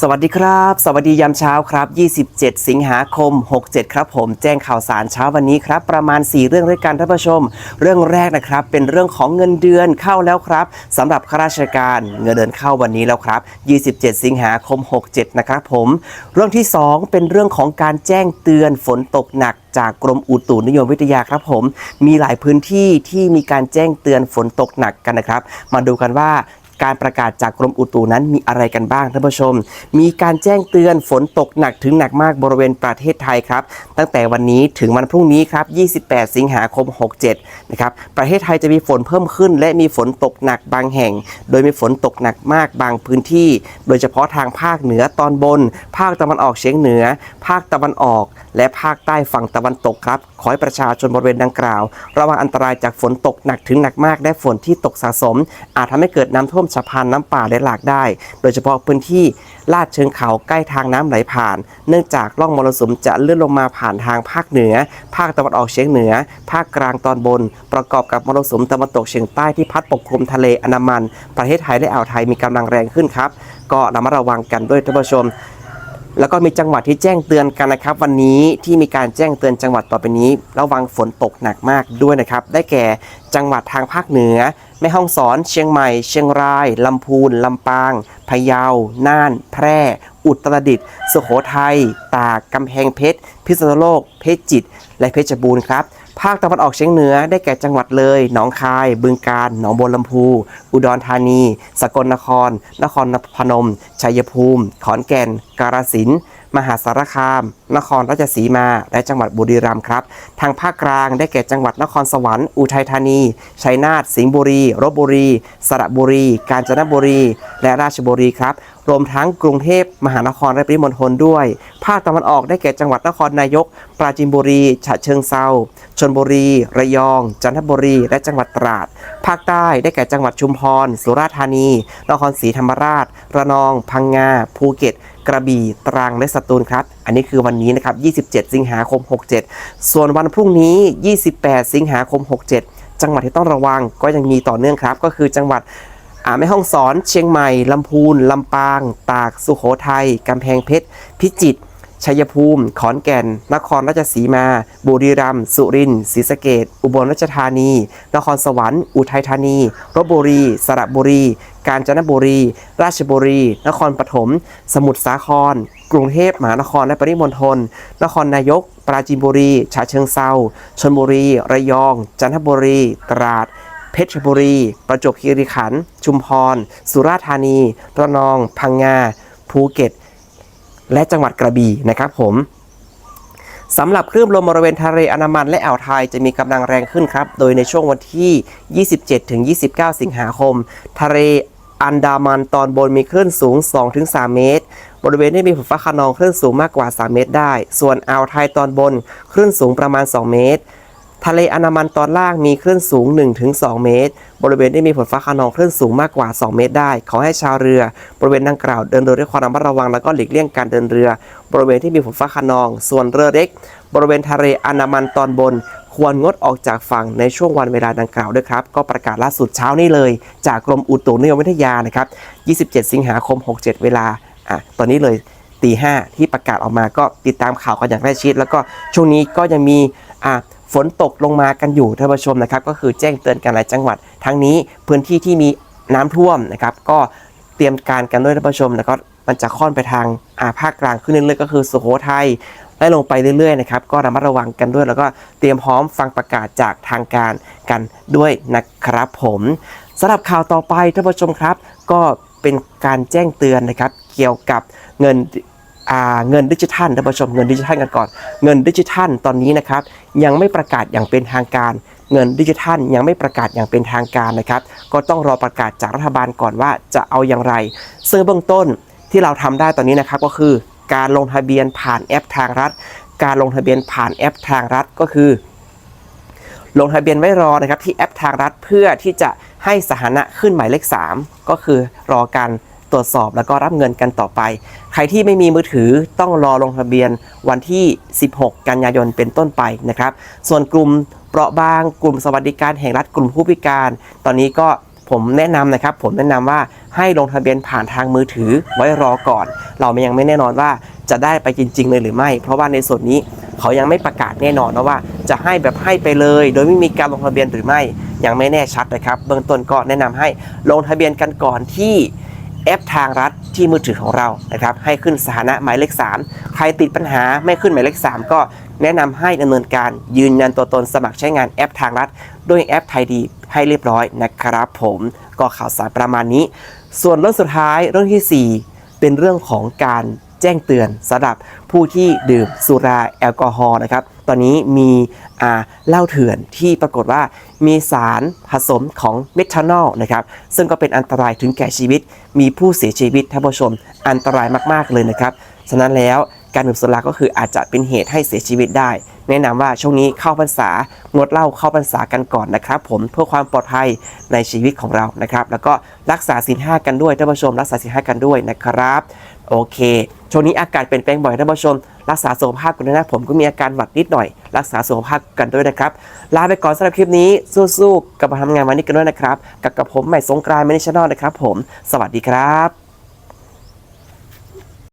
สวัสดีครับ สวัสดียามเช้าครับ 27 สิงหาคม 67 ครับผม แจ้งข่าวสารเช้าวันนี้ครับ ประมาณ 4 เรื่องด้วยกันท่านผู้ชม เรื่องแรกนะครับ เป็นเรื่องของเงินเดือนเข้าแล้วครับสำหรับข้าราชการเงินเดือนเข้าวันนี้แล้วครับ 27 สิงหาคม 67 นะครับผม เรื่องที่ 2 เป็นเรื่องของการแจ้งเตือนฝนตกหนักจากกรมอุตุนิยมวิทยาครับผม มีหลายพื้นที่ที่มีการแจ้งเตือนฝนตกหนักกันนะครับ มาดูกันว่า การประกาศจากกรมอุตุนั้นมีอะไรกันบ้างท่านผู้ชม มีการแจ้งเตือนฝนตกหนักถึงหนักมากบริเวณประเทศไทยครับ ตั้งแต่วันนี้ถึงวันพรุ่งนี้ครับ 28 สิงหาคม 67 นะครับ ประเทศไทยจะมีฝนเพิ่มขึ้น และมีฝนตกหนักบางแห่ง โดยมีฝนตกหนักมากบางพื้นที่ โดยเฉพาะทางภาคเหนือตอนบน ภาคตะวันออกเฉียงเหนือ ภาคตะวันออก และภาคใต้ฝั่งตะวันตกครับ ขอให้ประชาชนบริเวณดังกล่าว ระวังอันตรายจากฝนตกหนักถึงหนักมากและฝนที่ตกสะสม อาจทำให้เกิดน้ำท่วมฉับพลันน้ำป่าและหลากได้ โดยเฉพาะพื้นที่ลาดเชิงเขาใกล้ทางน้ำไหลผ่าน เนื่องจากร่องมรสุมจะเลื่อนลงมาผ่านทางภาคเหนือ ภาคตะวันออกเฉียงเหนือ ภาคกลางตอนบน ประกอบกับมรสุมตะวันตกเฉียงใต้ที่พัดปกคลุมทะเลอันดามัน ประเทศไทยและอ่าวไทยมีกำลังแรงขึ้นครับ ก็ระมัดระวังกันด้วยท่านผู้ชมแล้วก็มีจังหวัดที่แจ้งเตือนกันนะครับ วันนี้ที่มีการแจ้งเตือนจังหวัดต่อไปนี้ ระวังฝนตกหนักมากด้วยนะครับ ได้แก่จังหวัดทางภาคเหนือ แม่ฮ่องสอน เชียงใหม่ เชียงราย ลำพูน ลำปาง พะเยา น่าน แพร่ อุตรดิตถ์ สุโขทัย ตาก กำแพงเพชร พิษณุโลก เพชรจิต และเพชรบูรณ์ครับ ภาคตะวันออกเฉียงเหนือ ได้แก่จังหวัดเลย หนองคาย บึงกาฬ หนองบัวลำพู อุดรธานี สกลนคร นครพนม ชัยภูมิ ขอนแก่น กาฬสินธุ์มหาสารคาม นครราชสีมา และจังหวัดบุรีรัมย์ครับ ทางภาคกลางได้แก่จังหวัดนครสวรรค์ อุทัยธานี ชัยนาท สิงห์บุรีลบบุรี สระบุรี กาญจนบุรี และราชบุรีครับ รวมทั้งกรุงเทพมหานครและปริมณฑลด้วย ภาคตะวันออกได้แก่จังหวัดนครนายก ปราจีนบุรี ฉะเชิงเซาชนบุรี ระยอง จันทบุรี และจังหวัดตราด ภาคใต้ได้แก่จังหวัดชุมพร สุราษฎร์ธานี นครศรีธรรมราช ระนอง พังงา ภูเก็ต กระบี่ ตรัง และสตูลครับ อันนี้คือวันนี้นะครับ 27 สิงหาคม 67 ส่วนวันพรุ่งนี้ 28 สิงหาคม 67 จังหวัดที่ต้องระวังก็ยังมีต่อเนื่องครับ ก็คือจังหวัด แม่ฮ่องสอน เชียงใหม่ ลำพูน ลำปาง ตาก สุโขทัย กำแพงเพชร พิจิตร ชัยภูมิ ขอนแก่น นครราชสีมา บุรีรัมย์ สุรินทร์ ศรีสะเกษอุบลราชธานี นครสวรรค์ อุทัยธานีลบบุรี สระบุรี กาญจนบุรี ราชบุรี นครปฐม สมุทรสาคร กรุงเทพมหานคร และปริมณฑล นครนายก ปราจีนบุรี ฉะเชิงเซาชลบุรี ระยอง จันทบุรี ตราด เพชรบุรี ประจวบคีรีขันธ์ชุมพร สุราษฎร์ธานี ระนอง พังงา ภูเก็ต และจังหวัดกระบี่นะครับผมสำหรับคลื่นลมบริเวณทะเลอันดามันและอ่าวไทยจะมีกำลังแรงขึ้นครับ โดยในช่วงวันที่ 27-29 สิงหาคม ทะเลอันดามันตอนบนมีคลื่นสูง 2-3 เมตร บริเวณที่มีฝนฟ้าขนองคลื่นสูงมากกว่า 3 เมตรได้ ส่วนอ่าวไทยตอนบนคลื่นสูงประมาณ 2 เมตร ทะเลอันดามันตอนล่างมีคลื่นสูง 1-2 เมตร บริเวณที่มีฝนฟ้าขนองคลื่นสูงมากกว่า 2 เมตรได้ ขอให้ชาวเรือบริเวณดังกล่าวเดินเรือด้วยความระมัดระวัง แล้วก็หลีกเลี่ยงการเดินเรือ บริเวณที่มีฝนฟ้าขนอง ส่วนเรือเล็ก บริเวณทะเลอันดามันตอนบน ควรงดออกจากฝั่งในช่วงวันเวลาดังกล่าวด้วยครับ ก็ประกาศล่าสุดเช้านี้เลย จากกรมอุตุนิยมวิทยานะครับ 27 สิงหาคม 67 เวลาอะตอนนี้เลยตีห้าที่ประกาศออกมาก็ติดตามข่าวกันอย่างใกล้ชิด แล้วก็ช่วงนี้ก็ยังมีอะ ฝนตกลงมากันอยู่ท่านผู้ชมนะครับ ก็คือแจ้งเตือนกันหลายจังหวัด ทั้งนี้พื้นที่ที่มีน้ำท่วมนะครับ ก็เตรียมการกันด้วยท่านผู้ชมแล้วก็มันจะค่อนไปทางอาภาคกลางขึ้นเรื่อยๆก็คือสุโขทัยไล่ลงไปเรื่อยๆนะครับก็ระมัดระวังกันด้วย แล้วก็เตรียมพร้อมฟังประกาศจากทางการกันด้วยนะครับผมสำหรับข่าวต่อไปท่านผู้ชมครับ ก็เป็นการแจ้งเตือนนะครับ เกี่ยวกับเงิน เงินดิจิทัลท่านผู้ชมเงินดิจิทัลกันก่อน เงินดิจิทัลตอนนี้นะครับยังไม่ประกาศอย่างเป็นทางการ เงินดิจิทัลยังไม่ประกาศอย่างเป็นทางการนะครับ ก็ต้องรอประกาศจากรัฐบาลก่อนว่าจะเอาอย่างไรซึ่งเบื้องต้นที่เราทำได้ตอนนี้นะครับก็คือ การลงทะเบียนผ่านแอปทางรัฐ การลงทะเบียนผ่านแอปทางรัฐก็คือ ลงทะเบียนไว้รอนะครับที่แอปทางรัฐเพื่อที่จะให้สถานะขึ้นหมายเลข 3 ก็คือรอการ ตรวจสอบแล้วก็รับเงินกันต่อไป ใครที่ไม่มีมือถือต้องรอลงทะเบียนวันที่ 16 กันยายนเป็นต้นไปนะครับ ส่วนกลุ่มเปราะบางกลุ่มสวัสดิการแห่งรัฐกลุ่มผู้พิการ ตอนนี้ก็ผมแนะนำนะครับ ผมแนะนำว่าให้ลงทะเบียนผ่านทางมือถือไว้รอก่อน เรายังไม่แน่นอนว่าจะได้ไปจริงๆเลยหรือไม่ เพราะว่าในส่วนนี้เขายังไม่ประกาศแน่นอนนะว่าจะให้แบบให้ไปเลย โดยไม่มีการลงทะเบียนหรือไม่ยังไม่แน่ชัดนะครับ เบื้องต้นก็แนะนำให้ลงทะเบียนกันก่อนที่ แอปทางรัฐที่มือถือของเรานะครับให้ขึ้นสถานะหมายเลข 3 ใครติดปัญหาไม่ขึ้นหมายเลข 3 ก็แนะนำให้ดำเนินการยืนยันตัวตนสมัครใช้งานแอปทางรัฐด้วยแอปไทยดีให้เรียบร้อยนะครับผมก็ข่าวสารประมาณนี้ ส่วนเรื่องสุดท้ายเรื่องทีสี่4 เป็นเรื่องของการ แจ้งเตือนสำหรับผู้ที่ดื่มสุราแอลกอฮอล์นะครับ ตอนนี้มีเหล้าเถื่อนที่ปรากฏว่ามีสารผสมของเมทานอลนะครับ ซึ่งก็เป็นอันตรายถึงแก่ชีวิต มีผู้เสียชีวิตท่านผู้ชม อันตรายมากๆเลยนะครับ ฉะนั้นแล้วการดื่มสุราก็คืออาจจะเป็นเหตุให้เสียชีวิตได้ แนะนำว่าช่วงนี้เข้าพรรษางดเหล้าเข้าพรรษากันก่อนนะครับ ผมเพื่อความปลอดภัยในชีวิตของเรานะครับ แล้วก็รักษาศีลห้ากันด้วยท่านผู้ชม รักษาศีลห้ากันด้วยนะครับ โอเค ช่วงนี้อากาศเปลี่ยนแปลงบ่อยท่านผู้ชม รักษาสุขภาพกันด้วยนะผมก็มีอาการหวัดนิดหน่อย รักษาสุขภาพกันด้วยนะครับ ลาไปก่อนสำหรับคลิปนี้ สู้ๆกับมาทำงานวันนี้กันด้วยนะครับ กับกับผมใหม่สงกรานต์ไม่ได้ชแนลนะครับผม สวัสดีครับ